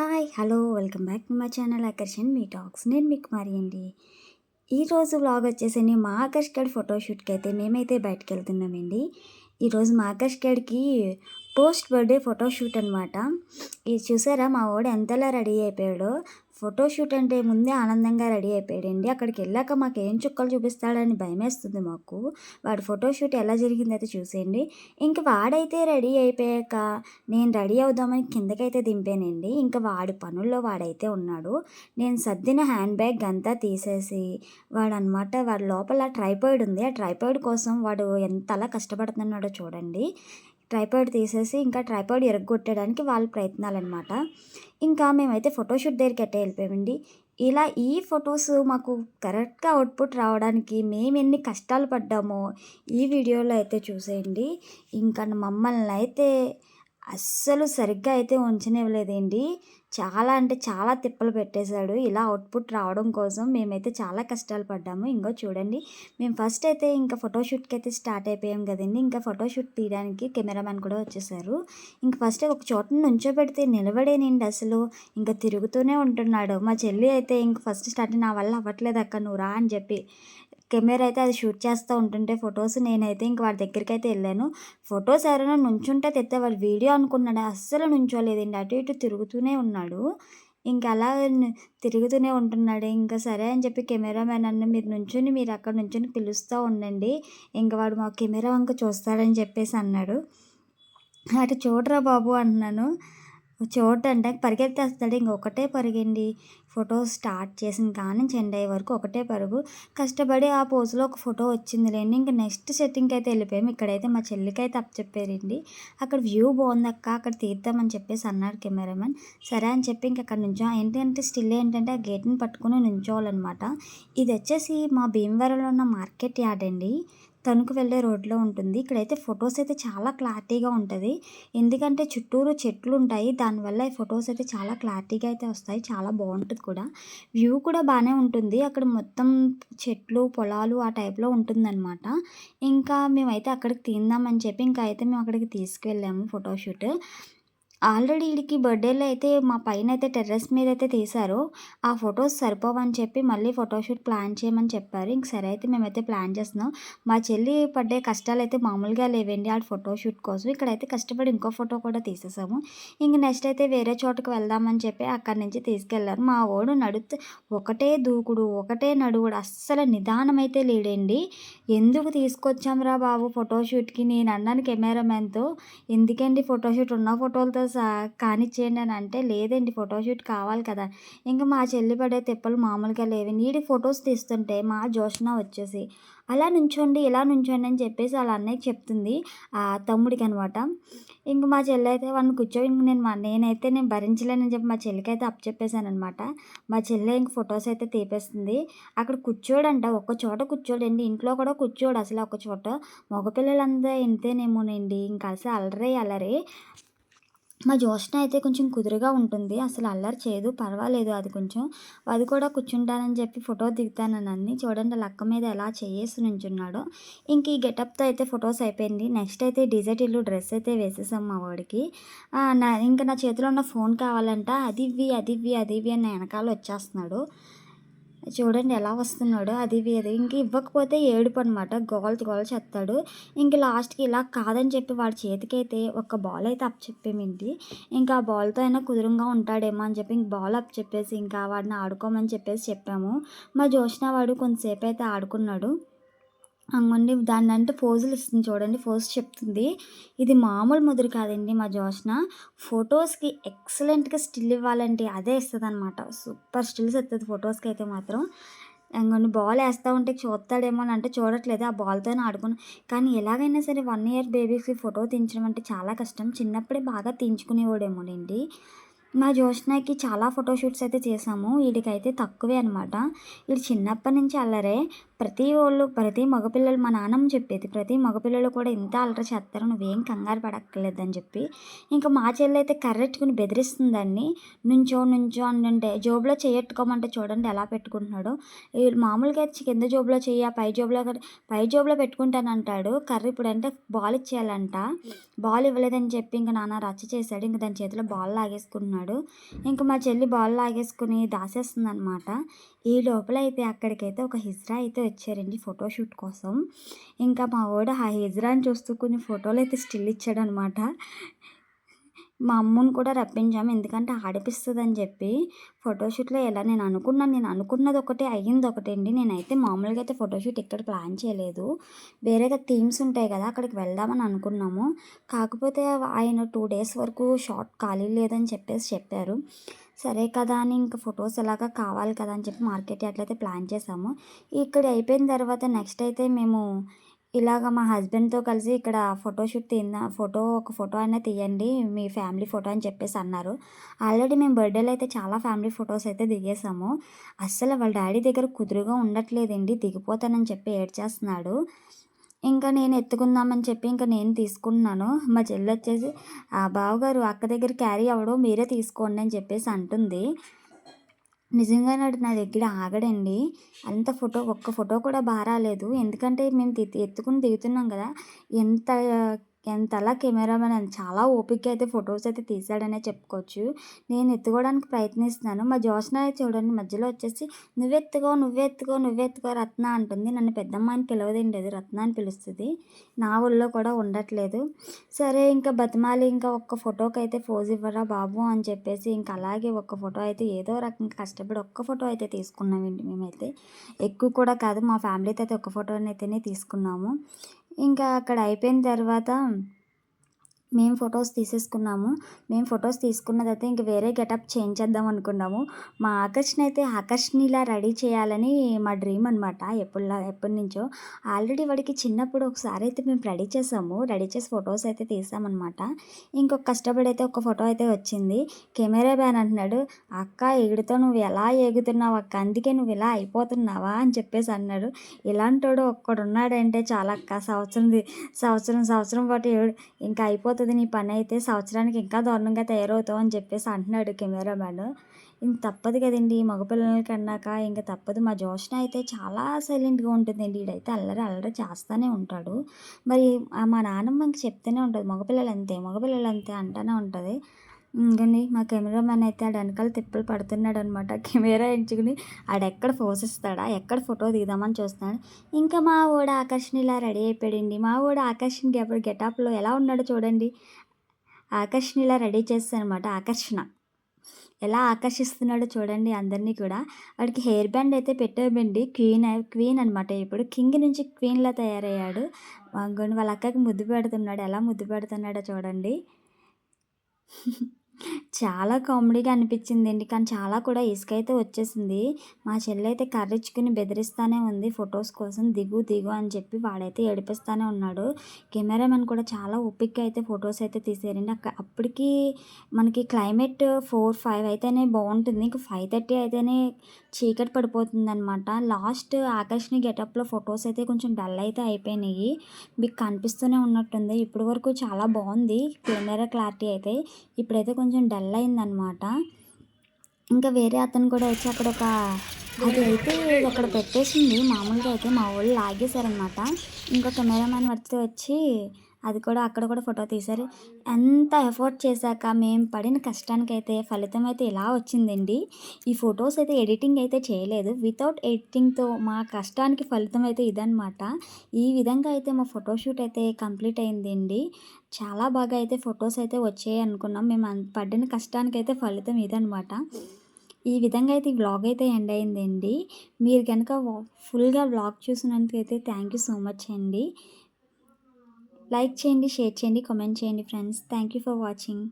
Hi hello welcome back to my channel Aakarshan me talks. నేను మీకు మరి అండి. ఈరోజు వ్లాగ్ వచ్చేసి మా ఆకర్ష్ గడ్ ఫోటోషూట్కి అయితే మేమైతే బయటకు వెళ్తున్నామండి. ఈరోజు మా ఆకర్ష్ గడ్కి పోస్ట్ బర్త్డే ఫోటోషూట్ అనమాట ఇది చూసారా మా వాడు ఎంతలా రెడీ అయిపోయాడో. ఫోటోషూట్ అంటే ముందే ఆనందంగా రెడీ అయిపోయాడండి. అక్కడికి వెళ్ళాక మాకు ఏం చుక్కలు చూపిస్తాడని భయమేస్తుంది మాకు. వాడి ఫోటోషూట్ ఎలా జరిగింది అయితే చూసేయండి. ఇంక వాడైతే రెడీ అయిపోయాక నేను రెడీ అవుదామని కిందకైతే దింపానండి. ఇంకా వాడి పనుల్లో వాడైతే ఉన్నాడు. నేను సర్దిన హ్యాండ్ బ్యాగ్ అంతా తీసేసి వాడు అనమాట వాడి లోపల ట్రైపాయిడ్ ఉంది. ఆ ట్రైపాయిడ్ కోసం వాడు ఎంతలా కష్టపడుతున్నాడో చూడండి. ట్రైపాయిడ్ తీసేసి ఇంకా ట్రైపాయిడ్ ఎరగొట్టడానికి వాళ్ళ ప్రయత్నాలు అనమాట ఇంకా మేమైతే ఫోటోషూట్ దగ్గరికి అట్టే వెళ్ళిపోయామండి. ఇలా ఈ ఫొటోస్ మాకు కరెక్ట్గా అవుట్పుట్ రావడానికి మేము ఎన్ని కష్టాలు పడ్డామో ఈ వీడియోలో అయితే చూసేయండి. ఇంకా మమ్మల్ని అయితే అస్సలు సరిగ్గా అయితే ఉంచనివ్వలేదండి. చాలా అంటే చాలా తిప్పలు పెట్టేశాడు. ఇలా అవుట్పుట్ రావడం కోసం మేమైతే చాలా కష్టాలు పడ్డాము. ఇంకో చూడండి మేము ఫస్ట్ అయితే ఇంకా ఫోటోషూట్కి అయితే స్టార్ట్ అయిపోయాం కదండి. ఇంకా ఫోటోషూట్ తీయడానికి కెమెరామెన్ కూడా వచ్చేసారు. ఇంక ఫస్ట్ ఒక చోట నుంచోబెడితే నిలబడేనండి అసలు. ఇంకా తిరుగుతూనే ఉంటున్నాడు. మా చెల్లి అయితే ఇంక ఫస్ట్ స్టార్ట్ నా వల్ల అవ్వట్లేదు అక్క నువ్వు రా అని చెప్పి కెమెరా అయితే అది షూట్ చేస్తూ ఉంటుంటే ఫొటోస్. నేనైతే ఇంక వాడి దగ్గరికి అయితే వెళ్ళాను. ఫొటోస్ ఎవరైనా నుంచుంటే తెస్తే వాడు వీడియో అనుకున్నాడు. అస్సలు నుంచోలేదండి. అటు ఇటు తిరుగుతూనే ఉన్నాడు. ఇంకా అలా తిరుగుతూనే ఉంటున్నాడు. ఇంకా సరే అని చెప్పి కెమెరామెన్ అన్న మీరు నుంచుని మీరు అక్కడ నుంచుని పిలుస్తూ ఉండండి. ఇంకా వాడు మా కెమెరా వంక చూస్తాడని చెప్పేసి అన్నాడు. అటు చూడరా బాబు అంటున్నాను. చూడంటే పరిగెత్తేస్తాడు. ఇంకొకటే పరిగండి. ఫోటో స్టార్ట్ చేసిన కానీ చెండ్ అయ్యే వరకు ఒకటే పరుగు. కష్టపడి ఆ పోజులో ఒక ఫోటో వచ్చింది లేండి నెక్స్ట్ సెట్టింగ్కి అయితే వెళ్ళిపోయాము ఇక్కడైతే మా చెల్లికి అయితే అప్ చెప్పారండి. అక్కడ వ్యూ బాగుందక్క. అక్కడ తీద్దామని చెప్పేసి అన్నాడు కెమెరామెన్. సరే అని చెప్పి ఇంక అక్కడ నుంచో ఏంటంటే స్టిల్ ఏంటంటే ఆ గేట్ని పట్టుకుని నుంచోవాలన్నమాట. ఇది వచ్చేసి మా భీమవరంలో ఉన్న మార్కెట్ యార్డ్ అండి. తణుకు వెళ్ళే రోడ్లో ఉంటుంది. ఇక్కడైతే ఫొటోస్ అయితే చాలా క్లారిటీగా ఉంటుంది. ఎందుకంటే చుట్టూరు చెట్లు ఉంటాయి. దానివల్ల ఈ ఫొటోస్ అయితే చాలా క్లారిటీగా అయితే వస్తాయి. చాలా బాగుంటుంది కూడా. వ్యూ కూడా బాగానే ఉంటుంది. అక్కడ మొత్తం చెట్లు పొలాలు ఆ టైప్లో ఉంటుందన్నమాట. ఇంకా మేమైతే అక్కడికి తిందామని చెప్పి ఇంకా అయితే మేము అక్కడికి తీసుకెళ్ళాము ఫోటోషూట్ ఆల్రెడీ వీడికి బర్త్డేలో అయితే మా పైన అయితే టెర్రస్ మీద అయితే తీశారు. ఆ ఫొటోస్ సరిపోవని చెప్పి మళ్ళీ ఫోటోషూట్ ప్లాన్ చేయమని చెప్పారు. ఇంక సరే అయితే మేమైతే ప్లాన్ చేస్తున్నాం. మా చెల్లి పడ్డే కష్టాలు అయితే మామూలుగా లేవండి ఆ ఫోటోషూట్ కోసం. ఇక్కడైతే కష్టపడి ఇంకో ఫోటో కూడా తీసేసాము. ఇంక నెక్స్ట్ అయితే వేరే చోటుకు వెళ్దామని చెప్పి అక్కడి నుంచి తీసుకెళ్ళారు. మా ఓడు నడుతూ ఒకటే దూకుడు ఒకటే నడువుడు అస్సలు నిదానం అయితే లేడండి. ఎందుకు తీసుకొచ్చాంరా బాబు ఫోటోషూట్కి? నేను అన్నాను కెమెరామెన్తో ఎందుకండి ఫోటోషూట్ ఉన్న ఫోటోలతో సా కానిచ్చేయండి అని అంటే లేదండి ఫోటోషూట్ కావాలి కదా. ఇంకా మా చెల్లి పడే తిప్పలు మామూలుగా లేవు. నీడి ఫొటోస్ తీస్తుంటే మా జోష్న వచ్చేసి అలా నుంచోండి ఇలా నుంచోండి అని చెప్పేసి వాళ్ళ అన్నయ్యకి చెప్తుంది. ఆ తమ్ముడికి అనమాట ఇంక మా చెల్లి అయితే వాళ్ళని కూర్చో ఇంక నేను మా నేనైతే నేను భరించలేనని చెప్పి మా చెల్లికి అయితే అప్ అనమాట మా చెల్లె ఇంక ఫొటోస్ అయితే తీపేస్తుంది. అక్కడ కూర్చోడంట ఒక్క చోట కూర్చోడండి ఇంట్లో కూడా కూర్చోడు అసలు ఒక చోట. మగపిల్లలంతా ఇంతేనేమోనండి ఇంకా అసలు అలరే అలరే. మా జ్యోష్ణ అయితే కొంచెం కుదురుగా ఉంటుంది. అసలు అల్లరి చేయదు. పర్వాలేదు. అది కొంచెం అది కూడా కూర్చుంటానని చెప్పి ఫోటో దిగుతానని అన్నీ చూడండి లక్క మీద ఎలా చేసి నుంచున్నాడో. ఇంక ఈ గెటప్తో అయితే ఫొటోస్ అయిపోయింది. నెక్స్ట్ అయితే డిజర్ట్ ఇల్లు డ్రెస్ అయితే వేసేసాం మా వాడికి. నా ఇంకా నా చేతిలో ఉన్న ఫోన్ కావాలంట. అది ఇవి అదివి అని వెనకాల వచ్చేస్తున్నాడు. చూడండి ఎలా వస్తున్నాడో. అది వేరే. ఇంక ఇవ్వకపోతే ఏడుపు అనమాట గోల్ గోల్ చేస్తాడు. ఇంక లాస్ట్కి ఇలా కాదని చెప్పి వాడి చేతికైతే ఒక బాల్ అయితే అప్ చెప్పేమింటి. ఇంకా ఆ బాల్తో అయినా కుదురుగా ఉంటాడేమో అని చెప్పి ఇంక బాల్ అప్ చెప్పేసి ఇంకా వాడిని ఆడుకోమని చెప్పేసి చెప్పాము. మా జోష్న వాడు కొంతసేపు అయితే ఆడుకున్నాడు. అంగుండి దాన్ని అంటే ఫోజులు ఇస్తుంది చూడండి ఫోజ్ చెప్తుంది. ఇది మామూలు ముదురు కాదండి మా జోష్న. ఫొటోస్కి ఎక్సలెంట్గా స్టిల్ ఇవ్వాలంటే అదే ఇస్తుంది అనమాట సూపర్ స్టిల్స్ ఇస్తుంది ఫొటోస్కి అయితే మాత్రం. ఇంకొన్ని బాల్ వేస్తూ ఉంటే చూస్తాడేమో అని అంటే చూడట్లేదు ఆ బాల్తోనే ఆడుకుని కానీ ఎలాగైనా సరే వన్ ఇయర్ బేబీస్కి ఫోటో తీయించడం అంటే చాలా కష్టం. చిన్నప్పుడే బాగా తీయించుకునేవాడేమోనండి. మా జోష్నాకి చాలా ఫోటోషూట్స్ అయితే చేసాము. వీడికైతే తక్కువే అనమాట వీడు చిన్నప్పటి నుంచి అల్లరే. ప్రతి వాళ్ళు ప్రతి మగపిల్లలు మా నాన్నమ్మ చెప్పేది ప్రతి మగపిల్లలు కూడా ఇంత అల్లరి చేస్తారు నువ్వేం కంగారు పడక్కర్లేదని చెప్పి ఇంకా మా చెల్లి అయితే కర్రెట్టుకుని బెదిరిస్తుందండి. నుంచో నుంచో అంటే జోబులో చేయట్టుకోమంటే చూడండి ఎలా పెట్టుకుంటున్నాడు. మామూలుగా అయితే కింద జోబులో చెయ్యి పై జోబులో పై జోబులో పెట్టుకుంటానంటాడు కర్ర ఇప్పుడు అంటే బాల్ ఇచ్చేయాలంట. బాల్ ఇవ్వలేదని చెప్పి ఇంకా నాన్న రచ్చ చేశాడు. ఇంకా దాని చేతిలో బాల్ లాగేసుకుంటున్నాడు ఇంకా మా చెల్లి బాల్ లాగేసుకుని దాసేస్తుంది అనమాట ఈ లోపల అయితే అక్కడికైతే ఒక హిజ్రా అయితే వచ్చారండి ఫోటోషూట్ కోసం. ఇంకా మా వాడు ఆ హిజ్రాని చూస్తూ కొన్ని ఫోటోలు అయితే స్టిల్ ఇచ్చాడు అనమాట మా అమ్మని కూడా రప్పించాము. ఎందుకంటే ఆడిపిస్తుంది అని చెప్పి ఫోటోషూట్లో ఎలా నేను అనుకున్నాను నేను అనుకున్నది ఒకటే అయ్యింది ఒకటే అండి. నేనైతే మామూలుగా అయితే ఫోటోషూట్ ఇక్కడ ప్లాన్ చేయలేదు. వేరేగా థీమ్స్ ఉంటాయి కదా అక్కడికి వెళ్దామని అనుకున్నాము. కాకపోతే ఆయన టూ డేస్ వరకు షార్ట్ ఖాళీ లేదని చెప్పేసి చెప్పారు. సరే కదా అని ఇంకా ఫొటోస్ ఎలాగా కావాలి కదా అని చెప్పి మార్కెట్ అట్లయితే ప్లాన్ చేసాము. ఇక్కడ అయిపోయిన తర్వాత నెక్స్ట్ అయితే మేము ఇలాగ మా హస్బెండ్తో కలిసి ఇక్కడ ఫోటోషూట్ తీద్దాం ఫోటో ఒక ఫోటో అయినా తీయండి మీ ఫ్యామిలీ ఫోటో అని చెప్పేసి అన్నారు. ఆల్రెడీ మేము బర్త్డేలో అయితే చాలా ఫ్యామిలీ ఫొటోస్ అయితే దిగేసాము. అస్సలు వాళ్ళ డాడీ దగ్గర కుదురుగా ఉండట్లేదండి దిగిపోతానని చెప్పి ఏడ్చేస్తున్నాడు. ఇంకా నేను ఎత్తుకుందామని చెప్పి ఇంకా నేను తీసుకుంటున్నాను మా చెల్లి వచ్చేసి ఆ బావగారు అక్క దగ్గర క్యారీ అవ్వడం మీరే తీసుకోండి అని చెప్పేసి అంటుంది. నిజంగా నాడు నా దగ్గర ఆగడండి. అంత ఫోటో ఒక్క ఫోటో కూడా బాగా రాలేదు. ఎందుకంటే మేము ఎత్తుకుని దిగుతున్నాం కదా ఎంత ఎంతలా కెమెరామెన్ అని చాలా ఓపిక అయితే ఫొటోస్ అయితే తీసాడనే చెప్పుకోవచ్చు. నేను ఎత్తుకోవడానికి ప్రయత్నిస్తున్నాను. మా జోష్న చూడండి మధ్యలో వచ్చేసి నువ్వెత్తుకో నువ్వెత్తుకో నువ్వెత్తుకో రత్న అంటుంది. నన్ను పెద్దమ్మ అని పిలవదండి అది రత్న అని పిలుస్తుంది. నా ఊళ్ళో కూడా ఉండట్లేదు. సరే ఇంకా బతిమాలి ఇంకా ఒక్క ఫోటోకి అయితే ఫోజ్ ఇవ్వరా బాబు అని చెప్పేసి ఇంకా అలాగే ఒక్క ఫోటో అయితే ఏదో రకంగా కష్టపడి ఒక్క ఫోటో అయితే తీసుకున్నామండి మేమైతే. ఎక్కువ కూడా కాదు మా ఫ్యామిలీతో అయితే ఒక్క ఫోటోని అయితేనే తీసుకున్నాము. ఇంకా అక్కడ అయిపోయిన తర్వాత మేము ఫొటోస్ తీసేసుకున్నాము. మేము ఫొటోస్ తీసుకున్నదైతే ఇంక వేరే గెటప్ చేంజ్ చేద్దాం అనుకున్నాము. మా ఆకర్షణ అయితే ఆకర్షణిలా రెడీ చేయాలని మా డ్రీమ్ అనమాట ఎప్పుడులా ఎప్పటి నుంచో ఆల్రెడీ వాడికి చిన్నప్పుడు ఒకసారి అయితే మేము రెడీ చేసాము. రెడీ చేసి ఫొటోస్ అయితే తీసామన్నమాట. ఇంకొక కష్టపడి అయితే ఒక ఫోటో అయితే వచ్చింది. కెమెరా బ్యాన్ అంటున్నాడు అక్క ఎగుడుతో నువ్వు ఎలా ఎగుతున్నావు అక్క? అందుకే నువ్వు ఇలా అయిపోతున్నావా? అని చెప్పేసి అన్నాడు. ఇలాంటోడు ఒక్కడున్నాడంటే చాలా అక్క సంవత్సరం సంవత్సరం సంవత్సరం పాటు ఇంకా అయిపోతుంది అయిపోతుంది నీ పని అయితే సంవత్సరానికి ఇంకా దారుణంగా తయారవుతావు అని చెప్పేసి అంటున్నాడు కెమెరామ్యాన్. ఇంక తప్పదు కదండి మగపిల్లలకి అన్నాక ఇంక తప్పదు. మా జోష్న అయితే చాలా సైలెంట్గా ఉంటుందండి. వీడైతే అల్లరి అల్లరి చేస్తూనే ఉంటాడు. మరి మా నాన్నమ్మకి చెప్తూనే ఉంటుంది మగపిల్లలు అంతే మగపిల్లలు అంతే అంటూనే ఉంటుంది. ఇంకండి మా కెమెరామెన్ అయితే ఆడ వెనకాల తిప్పలు పడుతున్నాడు అనమాట కెమెరా ఎంచుకుని ఆడెక్కడ ఫోస్ ఇస్తాడా? ఎక్కడ ఫోటో దిగుదామని చూస్తున్నాడు. ఇంకా మా ఓడ ఆకర్షణ ఇలా రెడీ అయిపోయాడండి. మా ఓడ ఆకర్షణకి ఎప్పుడు గెటప్లో ఎలా ఉన్నాడో చూడండి. ఆకర్షణ ఇలా రెడీ చేస్తాను అనమాట ఆకర్షణ. ఎలా ఆకర్షిస్తున్నాడో చూడండి అందరినీ కూడా. వాడికి హెయిర్ బ్యాండ్ అయితే పెట్టామండి. క్వీన్ క్వీన్ అనమాట ఇప్పుడు. కింగ్ నుంచి క్వీన్లా తయారయ్యాడు. వాళ్ళ అక్కకి ముద్దు పెడుతున్నాడు. ఎలా ముద్దు పెడుతున్నాడో చూడండి. చాలా కామెడీగా అనిపించిందండి. కానీ చాలా కూడా ఇసుక అయితే వచ్చేసింది. మా చెల్లి అయితే కర్రెచ్చుకుని బెదిరిస్తానే ఉంది ఫొటోస్ కోసం. దిగు దిగు అని చెప్పి వాడైతే ఏడిపిస్తానే ఉన్నాడు. కెమెరామెన్ కూడా చాలా ఓపిక అయితే ఫొటోస్ అయితే తీసారండి అక్కడ అప్పటికి మనకి క్లైమేట్ ఫోర్ ఫైవ్ అయితేనే బాగుంటుంది. ఇంకా ఫైవ్ థర్టీ అయితేనే చీకటి పడిపోతుంది అనమాట లాస్ట్ ఆకాష్ని గెటప్లో ఫొటోస్ అయితే కొంచెం డల్ అయితే అయిపోయినాయి. మీకు కనిపిస్తూనే ఉన్నట్టుంది. ఇప్పటి వరకు చాలా బాగుంది కెమెరా క్లారిటీ అయితే. ఇప్పుడైతే కొంచెం కొంచెం డల్ అయిందనమాట ఇంకా వేరే అతను కూడా వచ్చి అక్కడ ఒక అది అయితే అక్కడ పెట్టేసింది. మామూలుగా అయితే మా వాళ్ళు లాగేశారనమాట ఇంకొక కెమెరామ్యాన్ వచ్చి వచ్చి అది కూడా అక్కడ కూడా ఫోటో తీశారు. ఎంత ఎఫర్ట్ చేశాక మేము పడిన కష్టానికైతే ఫలితం అయితే ఇలా వచ్చిందండి. ఈ ఫొటోస్ అయితే ఎడిటింగ్ అయితే చేయలేదు. వితౌట్ ఎడిటింగ్తో మా కష్టానికి ఫలితం అయితే ఇదనమాట ఈ విధంగా అయితే మా ఫోటోషూట్ అయితే కంప్లీట్ అయిందండి. చాలా బాగా అయితే ఫొటోస్ అయితే వచ్చాయి అనుకున్నాం. మేము పడిన కష్టానికి అయితే ఫలితం ఇదనమాట ఈ విధంగా అయితే ఈ వ్లాగ్ అయితే ఎండ్ అయిందండి. మీరు కనుక ఫుల్గా వ్లాగ్ చూసినందుకైతే థ్యాంక్ యూ సో మచ్ అండి. లైక్ చేయండి షేర్ చేయండి కామెంట్ చేయండి friends. Thank you for watching.